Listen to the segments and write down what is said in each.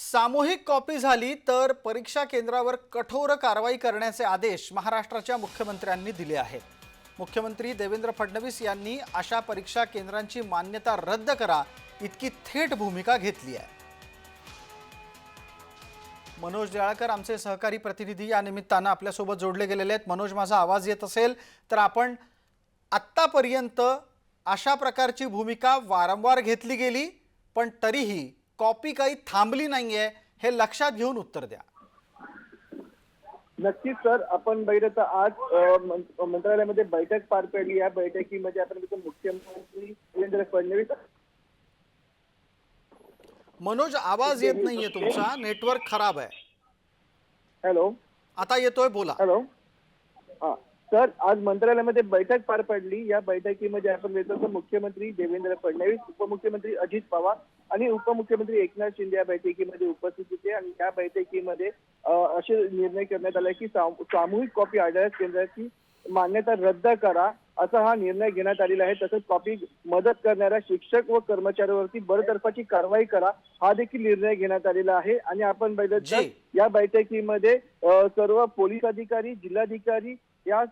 सामूहिक कॉपी झाली तर परीक्षा केंद्रावर कठोर कारवाई करण्याचे आदेश महाराष्ट्राच्या मुख्यमंत्र्यांनी दिले आहेत. मुख्यमंत्री देवेंद्र फडणवीस यांनी अशा परीक्षा केंद्रांची मान्यता रद्द करा इतकी थेट भूमिका घेतली आहे. मनोज जाळकर आमचे सहकारी प्रतिनिधी या निमित्तानं आपल्यासोबत जोडले गेलेले आहेत. मनोज माझा आवाज येत असेल तर आपण आत्तापर्यंत अशा प्रकारची भूमिका वारंवार घेतली गेली पण तरीही कॉपी काही थांबली नाहीये हे लक्षात घेऊन उत्तर द्या. नक्कीच सर. आपण बघितलं तर आज मंत्रालयामध्ये बैठक पार पडली. या बैठकीमध्ये आपण मुख्यमंत्री देवेंद्र फडणवीस मनोज आवाज येत नाहीये तुमचा. नेटवर्क खराब आहे. हॅलो. आता येतोय बोला. हॅलो. हा. सर आज मंत्रालयामध्ये बैठक पार पडली. या बैठकीमध्ये आपण तर मुख्यमंत्री देवेंद्र फडणवीस उपमुख्यमंत्री अजित पवार आणि उपमुख्यमंत्री एकनाथ शिंदे या बैठकीमध्ये उपस्थित होते. आणि या बैठकीमध्ये असे निर्णय करण्यात आला की सामू- सामूहिक कॉपी आढळल्यास केंद्राची मान्यता रद्द करा. असा हा निर्णय घेण्यात आलेला आहे तसंच कॉपी मदत करणाऱ्या शिक्षक व कर्मचाऱ्यांवरती बडतर्फाची कारवाई करा हा देखील निर्णय घेण्यात आलेला आहे आणि आपण बघितलं जी. या बैठकीमध्ये सर्व पोलीस अधिकारी जिल्हाधिकारी या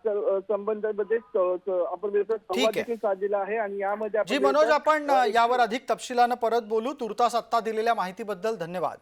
संबंधामध्ये आपण. देखील साधलेला आहे आणि यामध्ये जी मनोज आपण यावर अधिक तपशिलानं परत बोलू तुर्तास आत्ता दिलेल्या माहितीबद्दल धन्यवाद